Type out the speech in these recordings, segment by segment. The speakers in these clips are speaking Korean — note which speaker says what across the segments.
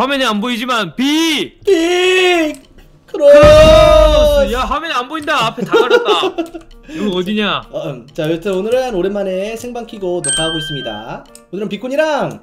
Speaker 1: 화면에 안 보이지만 B
Speaker 2: 빅!
Speaker 1: 크로스!
Speaker 2: 크로스!
Speaker 1: 야 화면에 안 보인다. 앞에 다 가렸다. 이거 어디냐?
Speaker 2: 어, 음. 자 여튼 오늘은 오랜만에 생방 키고 녹화하고 있습니다. 오늘은 비콘이랑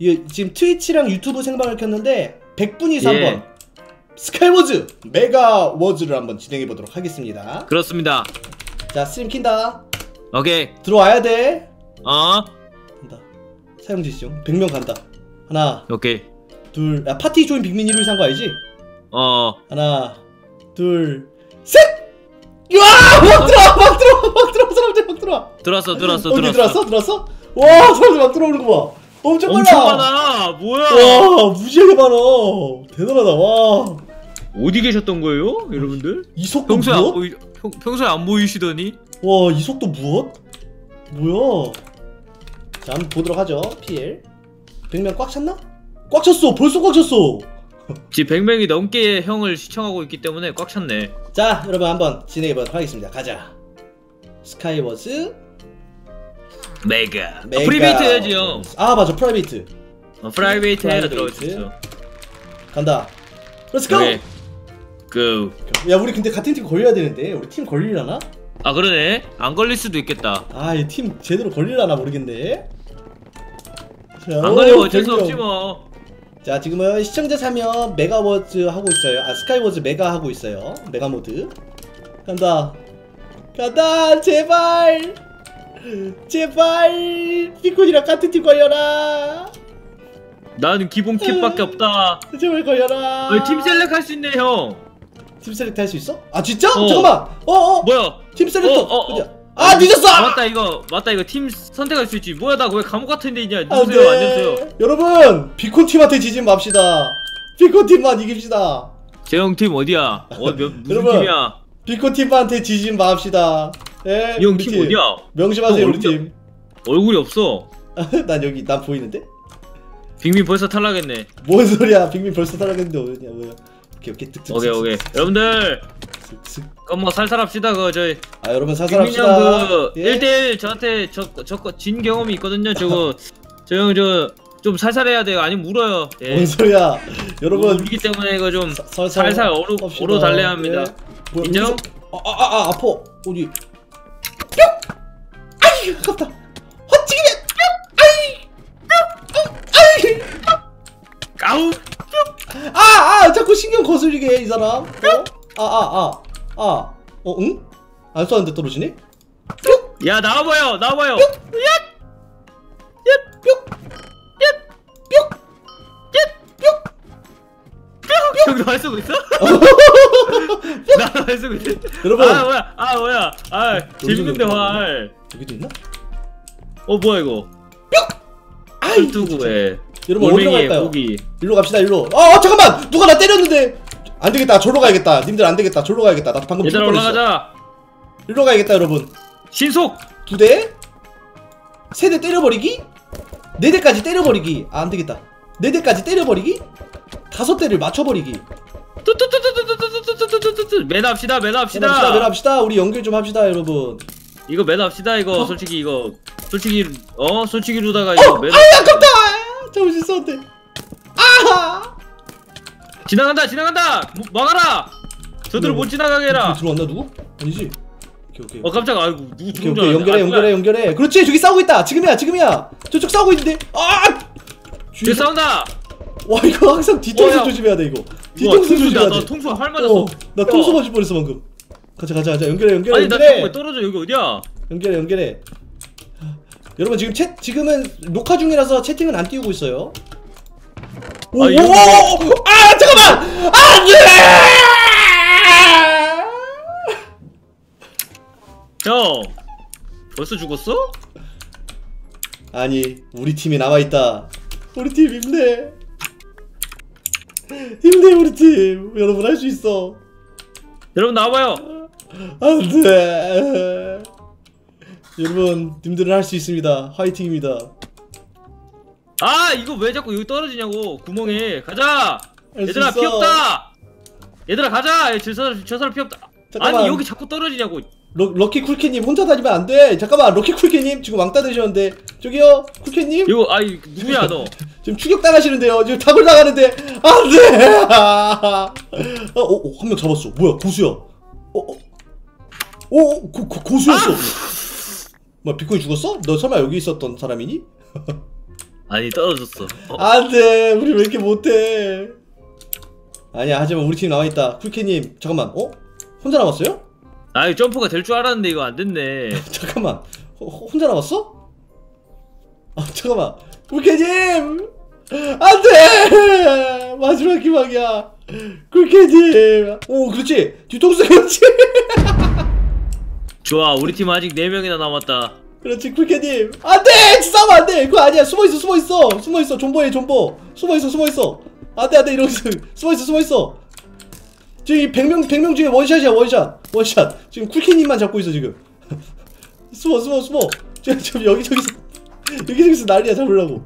Speaker 2: 이, 지금 트위치랑 유튜브 생방을 켰는데 100분이서
Speaker 1: 예.
Speaker 2: 한번 스카이워즈 메가 워즈를 한번 진행해 보도록 하겠습니다.
Speaker 1: 그렇습니다.
Speaker 2: 자 스트림 킨다.
Speaker 1: 오케이.
Speaker 2: 들어와야 돼.
Speaker 1: 어?
Speaker 2: 간다. 사용 지시죠. 100명 간다. 하나.
Speaker 1: 오케이
Speaker 2: 둘. 야, 파티 조인 빅민 1위 산거 알지?
Speaker 1: 어.
Speaker 2: 하나 둘 셋! 와! 막 들어와 막 들어와 막 들어와 사람들 막 들어와.
Speaker 1: 들어왔어 들어왔어
Speaker 2: 어디
Speaker 1: 들어왔어.
Speaker 2: 들어왔어? 들어왔어? 와 사람들 막 들어오는 거 봐. 엄청 많아.
Speaker 1: 엄청 많아. 뭐야?
Speaker 2: 와 무지하게 많아. 대단하다. 와.
Speaker 1: 어디 계셨던 거예요 여러분들?
Speaker 2: 이 속도
Speaker 1: 평소에 안
Speaker 2: 무엇?
Speaker 1: 보이 평, 평소에 안 보이시더니?
Speaker 2: 와 이 속도 무엇? 뭐야? 자 한번 보도록 하죠 PL 100명 꽉 찼나? 꽉 찼어. 벌써 꽉 찼어.
Speaker 1: 지금 100명이 넘게 형을 시청하고 있기 때문에 꽉 찼네.
Speaker 2: 자 여러분 한번 진행해보도록 하겠습니다. 가자. 스카이워즈.
Speaker 1: 메가.
Speaker 2: 메가
Speaker 1: 아, 프리베이트 해야지 형.
Speaker 2: 아 맞아. 프라이베이트
Speaker 1: 어, 프라이베이트 해라
Speaker 2: 프라이베이트.
Speaker 1: 들어갈 수 있어.
Speaker 2: 간다. 렛츠고
Speaker 1: 고.
Speaker 2: 야 우리 근데 같은 팀 걸려야 되는데. 우리 팀 걸리려나?
Speaker 1: 아 그러네. 안 걸릴 수도 있겠다.
Speaker 2: 아 이 팀 제대로 걸리려나 모르겠네. 자,
Speaker 1: 안 걸리면
Speaker 2: 오,
Speaker 1: 어쩔 수
Speaker 2: 100명.
Speaker 1: 없지 뭐
Speaker 2: 자 지금은 시청자 참여 메가워즈 하고 있어요. 아 스카이워즈 메가 하고 있어요. 메가 모드. 간다. 간다! 제발! 제발! 피콘이랑 같은 팀 걸려라!
Speaker 1: 나는 기본 kit밖에 없다.
Speaker 2: 제발 걸려라!
Speaker 1: 어, 팀 셀렉 할 수 있네 형.
Speaker 2: 팀 셀렉트 할수 있어? 아 진짜?
Speaker 1: 어.
Speaker 2: 잠깐만! 어어!
Speaker 1: 뭐야?
Speaker 2: 팀 셀렉트!
Speaker 1: 어, 어, 어.
Speaker 2: 아 늦었어!
Speaker 1: 아, 맞다 이거. 맞다 이거 팀 선택할 수 있지. 뭐야 나 왜 감옥 같은 데 있냐
Speaker 2: 안
Speaker 1: 누구세요?
Speaker 2: 돼.
Speaker 1: 안녕하세요.
Speaker 2: 여러분 비콘 팀한테 지지 맙시다. 비콘 팀만 이깁시다.
Speaker 1: 재영 팀 어디야? 어 몇, 무슨
Speaker 2: 여러분.
Speaker 1: 팀이야?
Speaker 2: 비콘 팀한테 지지 맙시다. 예,
Speaker 1: 이형
Speaker 2: 우리
Speaker 1: 팀 어디야?
Speaker 2: 명심하세요
Speaker 1: 형
Speaker 2: 우리 팀.
Speaker 1: 얼굴이 없어.
Speaker 2: 난 여기 난 보이는데?
Speaker 1: 빅민 벌써 탈락했네.
Speaker 2: 뭔 소리야. 빅민 벌써 살아갔는데 어디냐 뭐야. 오케이 오케이 득득
Speaker 1: 오케이. 오케이 여러분들 그럼 뭐 살살 합시다 그거 저희
Speaker 2: 아 여러분 살살
Speaker 1: 빅민
Speaker 2: 합시다
Speaker 1: 형그
Speaker 2: 예?
Speaker 1: 1대1 저한테 저저진 경험이 있거든요 저거 저 형 저 좀 살살 해야 돼요 아니면 울어요 예
Speaker 2: 뭔 소리야 여러분
Speaker 1: 울기 때문에 이거 좀
Speaker 2: 사- 살살
Speaker 1: 살살 얼어
Speaker 2: 합시다.
Speaker 1: 얼어 달래야 합니다
Speaker 2: 예. 뭐야,
Speaker 1: 인정?
Speaker 2: 여기서- 아, 아, 아, 아. 어디? 뿅! 아이, 아깝다. 헛찌기네! 뿅! 아이! 뿅! 아이!
Speaker 1: 아우
Speaker 2: 아, 아, 자꾸 신경 거슬리게 해, 이 사람. 어? 아, 아, 아, 아. 어, 응? 안 쏘는데 떨어지네? 뿅!
Speaker 1: 야 나와봐요 나와봐요 형도 말 쓰고 있어? 나말 쓰고 있어?
Speaker 2: 여러분.
Speaker 1: 아 뭐야 아 뭐야 아 재밌는데 활
Speaker 2: 여기도 있나?
Speaker 1: 어 뭐야 이거
Speaker 2: 아이,
Speaker 1: 뚜구에
Speaker 2: 여러분, 어디로 갈까요?
Speaker 1: 고기
Speaker 2: 일로 갑시다, 일로. 어, 어, 잠깐만! 누가 나 때렸는데! 안 되겠다, 절로 가야겠다. 님들 안 되겠다, 절로 가야겠다. 나 방금
Speaker 1: 얘들아. 올라가자
Speaker 2: 일로 가야겠다, 여러분.
Speaker 1: 신속
Speaker 2: 두 대? 세 대 때려버리기? 네 대까지 때려버리기. 아, 안 되겠다. 네 대까지 때려버리기? 다섯 대를 맞춰버리기.
Speaker 1: 뚜뚜뚜뚜뚜뚜뚜뚜뚜뚜뚜뚜 매너 합시다 합시다,
Speaker 2: 내려합시다. 우리 연결 좀 합시다, 여러분.
Speaker 1: 이거 매너 합시다 이거
Speaker 2: 어?
Speaker 1: 솔직히 이거 솔직히 어 솔직히로다가
Speaker 2: 어,
Speaker 1: 이거 매너
Speaker 2: 아이, 아깝다! 정신 썼는데. 아!
Speaker 1: 지나간다 지나간다 뭐, 막아라 저들을
Speaker 2: 뭐,
Speaker 1: 못 지나가게 해라
Speaker 2: 들어왔나, 누구? 아니지? 오케이, 오케이.
Speaker 1: 어 깜짝 아이고 누구
Speaker 2: 오케이, 오케이. 연결해,
Speaker 1: 아,
Speaker 2: 연결해. 연결해. 그렇지, 저기 싸우고 있다. 지금이야, 지금이야. 저쪽 싸우고 있는데. 아!
Speaker 1: 뒤에 싸운다
Speaker 2: 와, 이거 항상 뒤통수
Speaker 1: 어, 야.
Speaker 2: 조심해야 돼, 이거. 뒤통수
Speaker 1: 통수,
Speaker 2: 조심해야
Speaker 1: 나,
Speaker 2: 돼.
Speaker 1: 나 통수 활 맞았어
Speaker 2: 어, 나 통수
Speaker 1: 야.
Speaker 2: 맞을 뻔했어, 방금. 가자, 가자, 가자. 연결해, 연결해,
Speaker 1: 아니 나
Speaker 2: 연결해.
Speaker 1: 왜 떨어져 여기 어디야
Speaker 2: 연결해 연결해 여러분 지금 채 지금은 녹화 중이라서 채팅은 안 띄우고 있어요 오,
Speaker 1: 아,
Speaker 2: 오,
Speaker 1: 이거
Speaker 2: 오, 오, 아 잠깐만! 안 돼
Speaker 1: 형 벌써 죽었어?
Speaker 2: 아니 우리 팀이 남아있다. 우리 팀 힘내. 힘내 우리 팀. 여러분 할 수 있어.
Speaker 1: 여러분 나와봐요.
Speaker 2: 안돼. 여러분 님들은 할 수 있습니다. 화이팅입니다.
Speaker 1: 아 이거 왜 자꾸 여기 떨어지냐고. 구멍에. 가자 얘들아. 피 없다 얘들아 가자 저 사람 저 사람 피 없다
Speaker 2: 잠깐만.
Speaker 1: 아니 여기 자꾸 떨어지냐고
Speaker 2: 러, 럭키 쿨캐님 혼자 다니면 안 돼. 잠깐만, 럭키 쿨캐님 지금 왕따 되셨는데. 저기요, 쿨캐님
Speaker 1: 이거 아이 누구야 너?
Speaker 2: 지금 추격 당하시는데요. 지금 다굴 당하는데 안 돼. 어, 어, 한 명 잡았어. 뭐야, 고수야. 어, 어, 어, 어, 고, 고, 고수였어. 뭐야, 비콘이 죽었어? 너 설마 여기 있었던 사람이니?
Speaker 1: 아니 떨어졌어. 어,
Speaker 2: 안 돼. 우리 왜 이렇게 못해? 아니야, 하지만 우리 팀 나와 있다. 쿨캐님, 잠깐만. 어? 혼자 남았어요?
Speaker 1: 아이 점프가 될 줄 알았는데 이거 안 됐네.
Speaker 2: 잠깐만 호, 호- 혼자 남았어? 아 잠깐만 굴케님 안돼 마지막 희망이야 굴케님 오 그렇지 뒤통수 그렇지
Speaker 1: 좋아 우리 팀 아직 4 명이나 남았다.
Speaker 2: 그렇지 굴케님 안돼 싸우면 안돼 그거 아니야 숨어있어 숨어있어 숨어있어 존버해 존버 숨어있어 숨어있어 안돼 안돼 이러고 있어. 숨어있어 숨어있어. 지금 이 100명 100명 중에 원샷이야 원샷. 원샷. 지금 쿨케님만 잡고 있어 지금. 숨어 숨어 숨어. 지금 지금 여기저기서 여기저기서 난리야 잡으려고.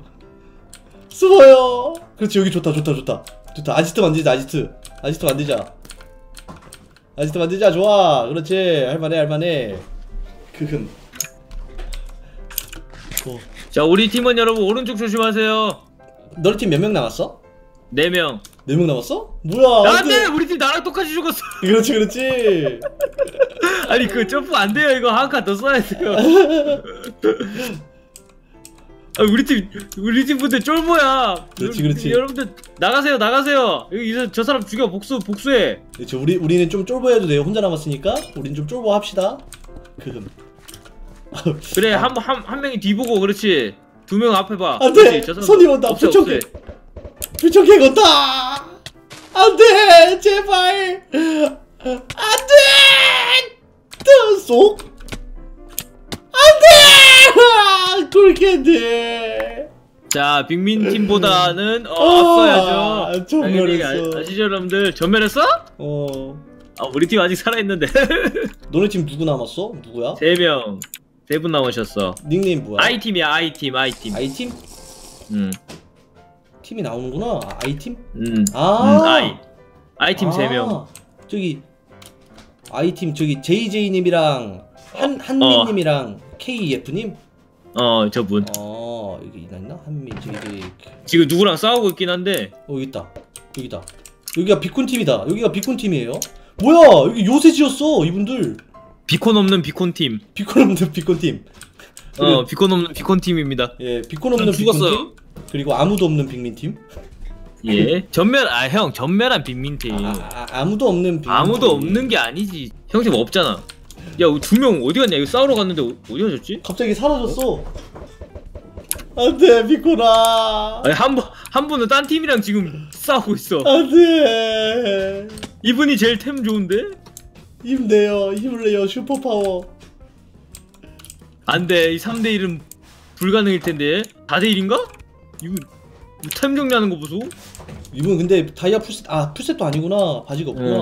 Speaker 2: 숨어요. 그렇지 여기 좋다 좋다 좋다. 좋다. 아지트 만들자 아지트. 아지트 만들자. 아지트 만들자 좋아. 그렇지. 할만해 할만해. 크흠. 어.
Speaker 1: 자 우리 팀은 여러분 오른쪽 조심하세요.
Speaker 2: 너희 팀 몇 명 남았어?
Speaker 1: 4명.
Speaker 2: 네명 남았어? 뭐야
Speaker 1: 안돼 우리 팀 나랑 똑같이 죽었어.
Speaker 2: 그렇지 그렇지
Speaker 1: 아니 그 점프 안 돼요 이거 한 칸 더 써야 돼요. 아, 우리 팀 우리 팀 분들 쫄보야.
Speaker 2: 그렇지, 그렇지.
Speaker 1: 여러분들 나가세요 나가세요. 여기 저, 저 사람 죽여 복수 복수해.
Speaker 2: 그렇지 우리, 우리는 좀 쫄보해도 돼요 혼자 남았으니까 우린 좀 쫄보 합시다
Speaker 1: 그래 한 한 한 명이 뒤 보고 그렇지. 두 명 앞에 봐.
Speaker 2: 안돼 손이 온다 부쩍해
Speaker 1: 없애.
Speaker 2: 부쩍해 건다 안돼 제발 안돼 쏙 안돼 굴캔데
Speaker 1: 자 빅민 팀보다는 어,
Speaker 2: 아,
Speaker 1: 앞서야죠.
Speaker 2: 전멸했어.
Speaker 1: 아- 아시죠 여러분들 전멸했어?
Speaker 2: 어
Speaker 1: 아 우리 팀 아직 살아있는데
Speaker 2: 너네 팀 누구 남았어? 누구야?
Speaker 1: 세 명. 세 분 남으셨어.
Speaker 2: 닉네임 뭐야?
Speaker 1: I 팀이야 I 팀 I 팀.
Speaker 2: 아이팀?
Speaker 1: 음.
Speaker 2: 팀이 나오는구나 아, 아이팀?
Speaker 1: 음.
Speaker 2: 아
Speaker 1: 음, I. I 팀세 명.
Speaker 2: 아, 저기 아이팀 저기 JJ님이랑 한
Speaker 1: 어.
Speaker 2: 한민 님이랑 KEF님
Speaker 1: 어 저분.
Speaker 2: 어 여기 있나 있나 한민 JJ
Speaker 1: 지금 누구랑 싸우고 있긴 한데
Speaker 2: 어 여기 있다 여기다 여기가 비콘 팀이다 여기가 비콘 팀이에요 뭐야 여기 요새 지었어 이분들
Speaker 1: 비콘 없는 비콘 팀.
Speaker 2: 비콘 없는 비콘 팀
Speaker 1: 어 비콘 없는 비콘 팀입니다.
Speaker 2: 예 비콘 없는
Speaker 1: 전
Speaker 2: 비콘
Speaker 1: 죽었어요.
Speaker 2: 팀 그리고 아무도 없는 빅민 팀
Speaker 1: 예. 전멸 아형 전멸한 빅민 팀.
Speaker 2: 아, 아, 무도 없는 빅민
Speaker 1: 아무도
Speaker 2: 팀.
Speaker 1: 없는 게 아니지. 형 지금 없잖아. 야두 명 어디 갔냐? 이거 싸우러 갔는데 어- 어디 가셨지?
Speaker 2: 갑자기 사라졌어 안돼 비콘아
Speaker 1: 아니 한 분 한 분은 딴 팀이랑 지금 싸우고 있어.
Speaker 2: 안돼
Speaker 1: 이분이 제일 템 좋은데?
Speaker 2: 힘내요 힘을 내요 슈퍼파워
Speaker 1: 안돼 이 3대 1은 불가능일 텐데 4대 1인가? 이거 템 정리하는 거 보소?
Speaker 2: 이분 근데 다이아 풀셋 아 풀셋도 아니구나 바지가 없구나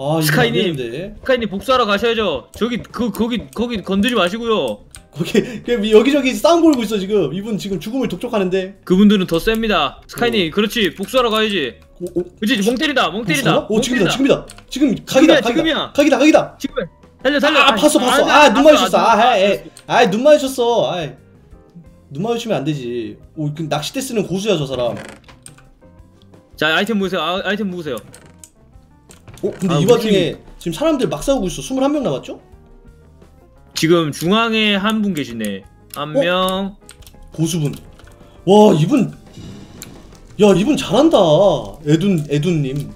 Speaker 2: 아 이거
Speaker 1: 스카이님. 스카이님 복수하러 가셔야죠. 저기 그 거기 거기 건드지 마시고요.
Speaker 2: 거기 그 여기저기 싸움 걸고 있어 지금 이분 지금 죽음을 독촉하는데
Speaker 1: 그분들은 더 셉니다. 스카이님 그렇지 복수하러 가야지.
Speaker 2: 오, 오,
Speaker 1: 그렇지 멍 때리다 멍 때리다. 오멍
Speaker 2: 지금이다. 지금이다 지금 각이다
Speaker 1: 지금이야,
Speaker 2: 각이다. 각이다 각이다
Speaker 1: 지금 달려 달려.
Speaker 2: 아 봤어 봤어
Speaker 1: 안 돼,
Speaker 2: 아눈
Speaker 1: 봤어,
Speaker 2: 마주쳤어
Speaker 1: 안 돼.
Speaker 2: 아아눈 마주쳤어 아이 눈 마주치면 안 되지 오 그 낚싯대 쓰는 고수야 저 사람
Speaker 1: 자 아이템 보세요. 아, 아이템 보세요.
Speaker 2: 어 근데
Speaker 1: 아,
Speaker 2: 이
Speaker 1: 우리
Speaker 2: 와중에 지금 사람들 막 싸우고 있어 21명 남았죠?
Speaker 1: 지금 중앙에 한 분 계시네. 한
Speaker 2: 어?
Speaker 1: 명.
Speaker 2: 고수분 와 이분 야 이분 잘한다 에둔 에둔님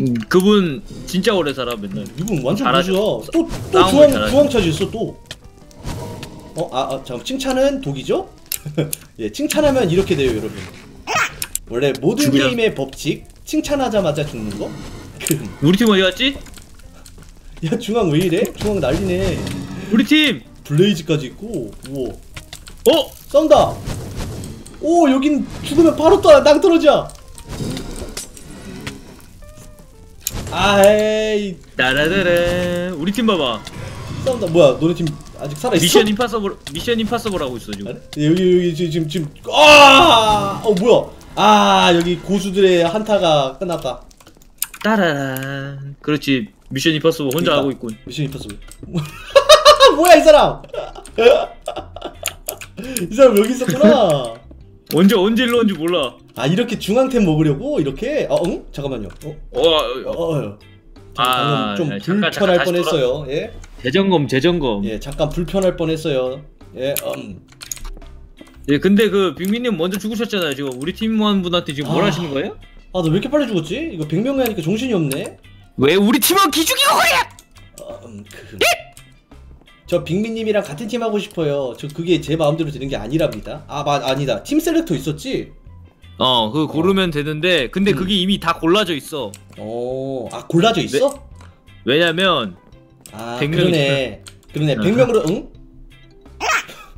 Speaker 1: 음, 그분 진짜 오래 살아 맨날.
Speaker 2: 이분 완전
Speaker 1: 잘하죠.
Speaker 2: 고수야 또, 또
Speaker 1: 싸움을
Speaker 2: 중앙,
Speaker 1: 잘하죠.
Speaker 2: 중앙 차지했어 또 어? 아, 아 잠깐 칭찬은 독이죠? 예 칭찬하면 이렇게 돼요 여러분 원래 모든
Speaker 1: 죽으려.
Speaker 2: 게임의 법칙 칭찬하자마자 죽는 거? 그,
Speaker 1: 우리 팀 어디 갔지?
Speaker 2: 야 중앙 왜 이래? 중앙 난리네
Speaker 1: 우리 팀.
Speaker 2: 블레이즈까지 있고 우와
Speaker 1: 어?
Speaker 2: 싸운다 오 여긴 죽으면 바로 떠, 낭 떨어져 아이
Speaker 1: 따라라라. 우리 팀 봐봐.
Speaker 2: 싸운다 뭐야 너네 팀 아직 살아 있어?
Speaker 1: 미션 임파서블 미션 임파서블 하고 있어 지금.
Speaker 2: 아니? 여기 여기 지- 지금 지금 아 어 뭐야 아 여기 고수들의 한타가 끝났다
Speaker 1: 따라란. 그렇지. 미션 임파서블 혼자
Speaker 2: 그러니까.
Speaker 1: 하고 있군.
Speaker 2: 미션 임파서블 뭐야 이 사람 이 사람 여기 있었구나
Speaker 1: 언제 언제 일로 온지 몰라.
Speaker 2: 아 이렇게 중앙템 먹으려고 이렇게 어 응? 잠깐만요 어?
Speaker 1: 어,
Speaker 2: 어,
Speaker 1: 어,
Speaker 2: 어.
Speaker 1: 아,
Speaker 2: 좀
Speaker 1: 야, 잠깐,
Speaker 2: 불편할
Speaker 1: 잠깐
Speaker 2: 뻔했어요 예?
Speaker 1: 재점검 재점검. 예.
Speaker 2: 예 잠깐 불편할 뻔했어요 예 음.
Speaker 1: 근데 그 빅민님 먼저 죽으셨잖아요. 지금 우리 팀원분한테 지금 뭘
Speaker 2: 아.
Speaker 1: 하시는 거예요?
Speaker 2: 아 너 왜 이렇게 빨리 죽었지? 이거 100명이 하니까 정신이 없네
Speaker 1: 왜 우리 팀원 기죽이고 그래?
Speaker 2: 어, 음, 그... 저 빅민님이랑 같은 팀 하고 싶어요 저 그게 제 마음대로 되는 게 아니랍니다 아 마, 아니다 팀 셀렉터 있었지?
Speaker 1: 어, 그 고르면 되는데 근데
Speaker 2: 음.
Speaker 1: 그게 이미 다 골라져 있어.
Speaker 2: 어아 골라져 있어?
Speaker 1: 왜냐면
Speaker 2: 아
Speaker 1: 100 명이지.
Speaker 2: 그러네 그러네
Speaker 1: 어.
Speaker 2: 100명으로 응?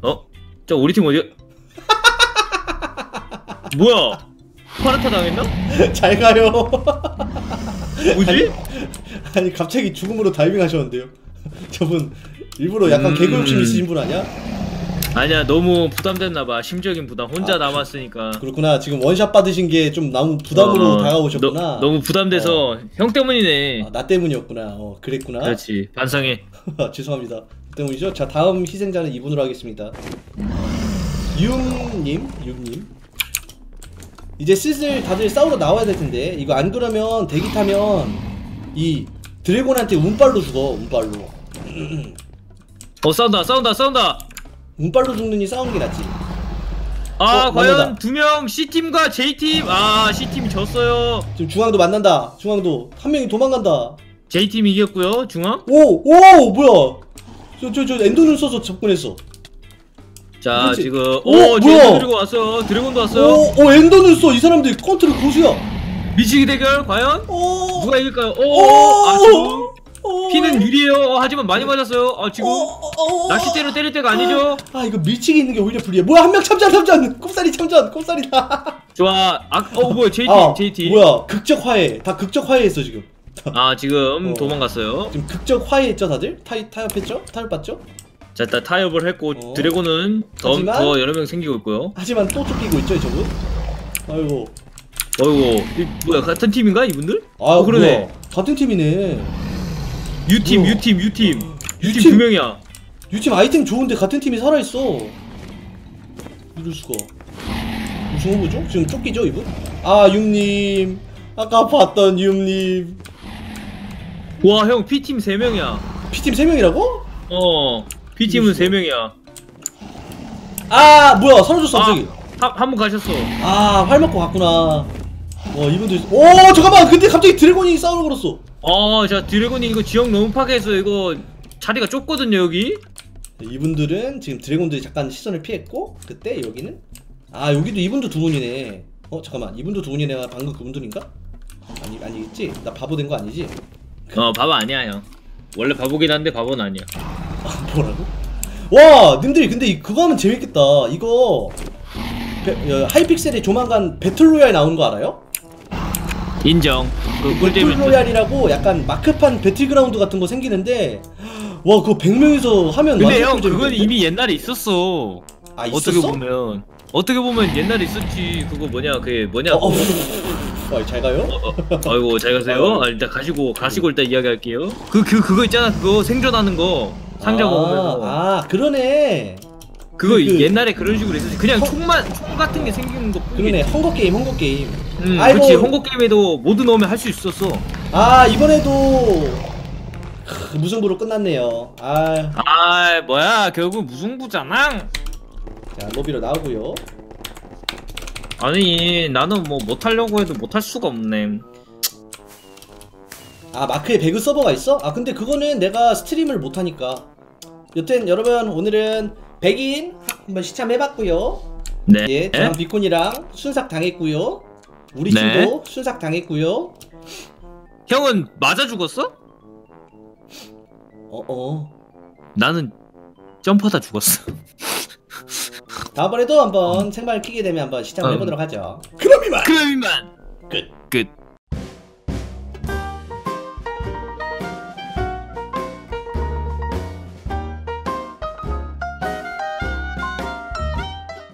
Speaker 1: 어? 저 우리 팀 어디야? 뭐야? 파르타 당했나?
Speaker 2: 잘 가요
Speaker 1: 뭐지?
Speaker 2: 아니 갑자기 죽음으로 다이빙 하셨는데요 저분 일부러 약간
Speaker 1: 음.
Speaker 2: 개그 욕심 있으신 분 아니야?
Speaker 1: 아니야 너무 부담됐나봐. 심적인 부담. 혼자
Speaker 2: 아,
Speaker 1: 남았으니까.
Speaker 2: 그렇구나. 지금 원샷 받으신 게 좀 너무 부담으로
Speaker 1: 어,
Speaker 2: 다가오셨구나.
Speaker 1: 너, 너무 부담돼서 형 때문이네.
Speaker 2: 아, 나 때문이었구나. 어 그랬구나.
Speaker 1: 그렇지. 반성해.
Speaker 2: 죄송합니다. 그 때문이죠? 자 다음 희생자는 이분으로 하겠습니다. 윰님 윰님. 이제 슬슬 다들 싸우러 나와야 될 텐데. 이거 안 그러면 대기 타면 이 드래곤한테 운빨로 죽어 운빨로.
Speaker 1: 어 싸운다 싸운다 싸운다
Speaker 2: 운빨로 죽느니 싸우는 게 낫지
Speaker 1: 아
Speaker 2: 어,
Speaker 1: 과연
Speaker 2: 만나다.
Speaker 1: 두명 C팀과 J팀 아 C팀이 졌어요
Speaker 2: 지금 중앙도 만난다 중앙도 한 명이 도망간다
Speaker 1: J팀이 이겼고요 중앙
Speaker 2: 오! 오! 뭐야 저 저 저 엔도는 써서 접근했어
Speaker 1: 자
Speaker 2: 그렇지.
Speaker 1: 지금
Speaker 2: 오,
Speaker 1: 오
Speaker 2: 뭐야?
Speaker 1: 제이도 들고 왔어요 드래곤도 왔어요
Speaker 2: 오! 오 엔도는 써이 사람들 컨트롤 고수야
Speaker 1: 미치기 대결 과연
Speaker 2: 오!
Speaker 1: 누가 이길까요
Speaker 2: 오!
Speaker 1: 오
Speaker 2: 오!
Speaker 1: 피는 유리해요 어, 하지만 많이 맞았어요 아 지금. 낚싯대로 때릴 때가 아니죠
Speaker 2: 아 이거 밀치기 있는 게 오히려 불리해 뭐야 한 명 참전 참전 꼽사리 참전 꼽사리다
Speaker 1: 좋아 아어 뭐야 J팀
Speaker 2: 아
Speaker 1: J팀
Speaker 2: 뭐야 극적 화해 다 극적 화해했어 지금
Speaker 1: 아 지금
Speaker 2: 어.
Speaker 1: 도망갔어요
Speaker 2: 지금 극적 화해했죠 다들? 타이, 타협했죠? 타협 받죠?
Speaker 1: 자 일단 타협을 했고
Speaker 2: 어.
Speaker 1: 드래곤은 더,
Speaker 2: 하지만-
Speaker 1: 더 여러 명 생기고 있고요
Speaker 2: 하지만 또 쫓기고 있죠 저분 아이고
Speaker 1: 어이구 이 뭐야 같은 팀인가 이분들?
Speaker 2: 아
Speaker 1: 어, 그러네.
Speaker 2: 뭐야. 같은 팀이네
Speaker 1: U팀
Speaker 2: 뭐야.
Speaker 1: U팀 U팀. U팀
Speaker 2: U팀?
Speaker 1: 두 명이야.
Speaker 2: 유팀 아이템 좋은데 같은 팀이 살아있어. 이럴 수가? 무슨 후보죠? 지금 쫓기죠 이분? 아 윰님. 아까 봤던 윰님.
Speaker 1: 와 형 P팀 3명이야.
Speaker 2: P팀 3명이라고?
Speaker 1: 어 B팀은
Speaker 2: 무슨-
Speaker 1: 3명이야.
Speaker 2: 아 뭐야 사라졌어 갑자기.
Speaker 1: 한분 가셨어.
Speaker 2: 아 활 맞고 갔구나. 와 이분들 오 잠깐만. 근데 갑자기 드래곤이 싸우러 걸었어
Speaker 1: 어자 드래곤이 이거 지역 너무 파괴해서 이거 자리가 좁거든요 여기
Speaker 2: 이분들은 지금 드래곤들이 잠깐 시선을 피했고 그때 여기는 아 여기도 이분도 두 분이네 어 잠깐만 이분도 두 분이네 방금 그분들인가? 아니 아니겠지? 나 바보 된 거 아니지?
Speaker 1: 어 바보 아니야 형 원래 바보긴 한데 바보는 아니야
Speaker 2: 아, 뭐라고? 와 님들이 근데 이- 그거 하면 재밌겠다 이거 배- 어, 하이픽셀에 조만간 배틀로얄 나오는 거 알아요?
Speaker 1: 인정. 그 꿀잼이
Speaker 2: 배틀로얄이라고 약간 마크판 배틀그라운드 같은 거 생기는데 와 그거 100명이서 하면
Speaker 1: 근데 형 그건? 이미 옛날에 있었어.
Speaker 2: 아 있었어?
Speaker 1: 어떻게 보면. 어떻게 보면 옛날에 있었지. 그거 뭐냐 그게 뭐냐.
Speaker 2: 어, 어, 와, 잘 가요?
Speaker 1: 어, 어, 아이고 잘 가세요. 아, 일단 가시고 가시고 일단 이야기할게요. 그 그 그, 거 있잖아. 그거 생존하는 거. 상자
Speaker 2: 아,
Speaker 1: 먹으면서.
Speaker 2: 아 그러네
Speaker 1: 그거
Speaker 2: 그- 그-
Speaker 1: 옛날에 그런 식으로 있었지. 그냥
Speaker 2: 어?
Speaker 1: 총만 총 같은 게 생기는 거
Speaker 2: 그러네
Speaker 1: 뿐이지.
Speaker 2: 헝거 게임 헝거 게임
Speaker 1: 음,
Speaker 2: 아이고.
Speaker 1: 그렇지. 홍보 게임에도 모두 넣으면 할 수 있었어.
Speaker 2: 아 이번에도 크, 무승부로 끝났네요 아
Speaker 1: 아 뭐야 결국 무승부잖아.
Speaker 2: 자, 로비로 나오고요
Speaker 1: 아니 나는 뭐 못하려고 해도 못할 수가 없네.
Speaker 2: 아 마크에 배그 서버가 있어? 아 근데 그거는 내가 스트림을 못하니까 여튼 여러분 오늘은 백인 한번 시참해봤고요
Speaker 1: 네.
Speaker 2: 예 저랑 비콘이랑 순삭 당했고요 우리
Speaker 1: 네.
Speaker 2: 팀도 순삭 당했고요
Speaker 1: 형은 맞아 죽었어?
Speaker 2: 어어
Speaker 1: 나는 점프하다 죽었어.
Speaker 2: 다음번에도 한번 생방을 키게 되면 한번 시참을
Speaker 1: 음.
Speaker 2: 해보도록 하죠 그럼 이만
Speaker 1: 그럼 이만
Speaker 2: 끝
Speaker 1: 끝.